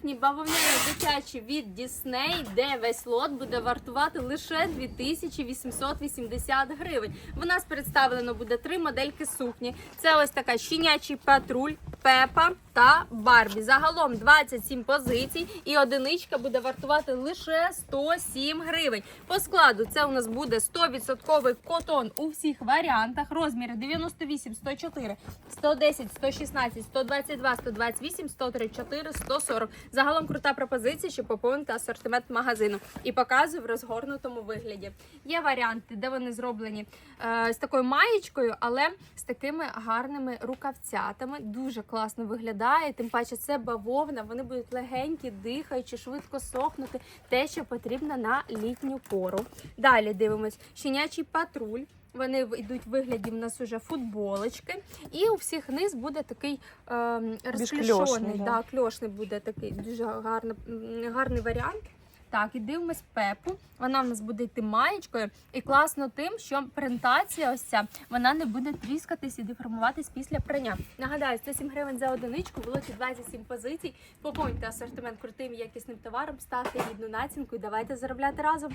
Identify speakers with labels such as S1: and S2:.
S1: сукні бавовняні дитячі від Дісней, де весь лот буде вартувати лише 2880 гривень. В нас представлено буде три модельки сукні. Це ось така щенячий патруль, Пепа та Барбі. Загалом 27 позицій, і одиничка буде вартувати лише 107 гривень. По складу це у нас буде 100% котон у всіх варіантах. Розміри 98, 104, 110, 116, 122, 128, 134, 140. Загалом крута пропозиція, щоб поповнити асортимент магазину. І показую в розгорнутому вигляді. Є варіанти, де вони зроблені е, з такою маєчкою, але з такими гарними рукавцятами. Дуже класно виглядає. Тим паче це бавовна. Вони будуть легенькі, дихаючі, швидко сохнути. Те, що потрібно на літню пору. Далі дивимось щенячий патруль. Вони йдуть в вигляді в нас уже футболочки, і у всіх низ буде такий е, розклішений,
S2: кльошний, да.
S1: да, кльошний буде такий дуже гарний, гарний варіант. Так, і дивимось пепу. Вона в нас буде йти маєчкою. І класно тим, що принтація ось ця вона не буде тріскатись і деформуватись після прання. Нагадаю, 107 гривень за одиничку, було 27 позицій. Поповнюйте асортимент крутим якісним товаром, ставте гідну націнку і давайте заробляти разом.